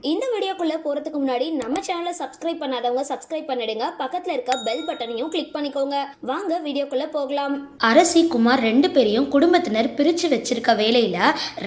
இந்த வீடியோக்குள்ளே போறதுக்கு முன்னாடி நம்ம சேனலை சப்ஸ்கிரைப் பண்ணாதவங்க சப்ஸ்கிரைப் பண்ணிடுங்க. பக்கத்துல இருக்க பெல் பட்டனையும் கிளிக் பண்ணிக்கோங்க. வாங்க வீடியோக்குள்ள போகலாம். அரசி குமார் ரெண்டு பேரையும் குடும்பத்தினர் பிரிச்சு வச்சிருக்க வேலையில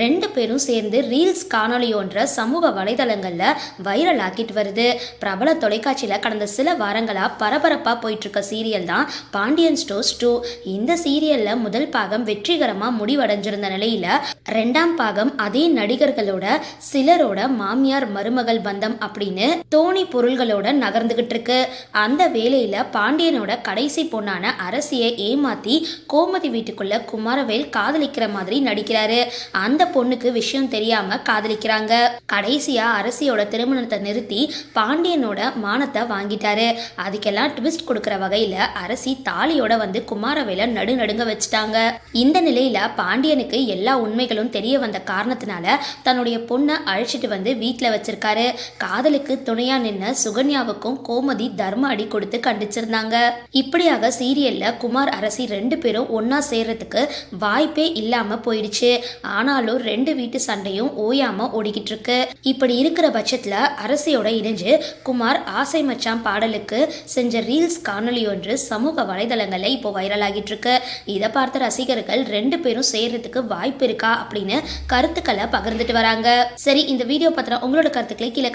ரெண்டு பேரும் சேர்ந்து ரீல்ஸ் காணொளி சமூக வலைதளங்கள்ல வைரல் ஆக்கிட்டு வருது. பிரபல தொலைக்காட்சியில கடந்த சில வாரங்களா பரபரப்பா போயிட்டுருக்க சீரியல் தான் பாண்டியன் ஸ்டோர்ஸ் டூ. இந்த சீரியல்ல முதல் பாகம் வெற்றிகரமா முடிவடைஞ்சிருந்த நிலையில ரெண்டாம் பாகம் அதே நடிகர்களோட சிலரோட மாமியார் மருமகள் பந்தம் அப்படின்னு தோணி பொருள்களோட நகர்ந்துகிட்டு இருக்கு அந்த வேலையில பாண்டியனோட கடைசி பொண்ணான அரசியை ஏமாத்தி கோமதி வீட்டுக்குள்ள குமாரவேல் காதலிக்கிற மாதிரி நடிக்கிறாரு. அந்த பொண்ணுக்கு விஷயம் தெரியாம காதலிக்கிறாங்க. கடைசியா அரசியோட திருமணத்தை நிறுத்தி பாண்டியனோட மானத்தை வாங்கிட்டாரு. அதுக்கெல்லாம் ட்விஸ்ட் கொடுக்குற வகையில அரசி தாலியோட வந்து குமாரவேல நடுநடுங்க வச்சுட்டாங்க. இந்த நிலையில பாண்டியனுக்கு எல்லா உண்மைகளும் தெரிய வந்த காரணத்தினால தன்னுடைய பொண்ணை அழைச்சிட்டு வந்து வீட்டில் வச்சிருக்காரு. காதலுக்கு துணையா நின்ன சுகன்யாவுக்கும் கோமதி தர்ம அடி கொடுத்து கண்டிச்சிருந்தாங்க. இப்படியாக சீரியல்ல குமார் அரசி ரெண்டு பேரும் ஒன்னா சேர்றதுக்கு வாய்ப்பே இல்லாம போயிடுச்சு. ஆனாலும் ரெண்டு வீட்டு சண்டையும் ஓயாம ஓடிக்கிட்டு இருக்கு. இப்படி இருக்கிற பட்சத்துல அரசியோட இணைஞ்சு குமார் ஆசை மச்சான் பாடலுக்கு செஞ்ச ரீல்ஸ் காணொலி ஒன்று சமூக வலைதளங்கள்ல இப்போ வைரல் ஆகிட்டு இருக்கு. இதை பார்த்த ரசிகர்கள் ரெண்டு பேரும் சேர்றதுக்கு வாய்ப்பு இருக்கா அப்படின்னு கருத்துக்களை பகிர்ந்துட்டு வராங்க. சரி இந்த வீடியோ பத்தின உங்களோட கருத்துக்களை கீழே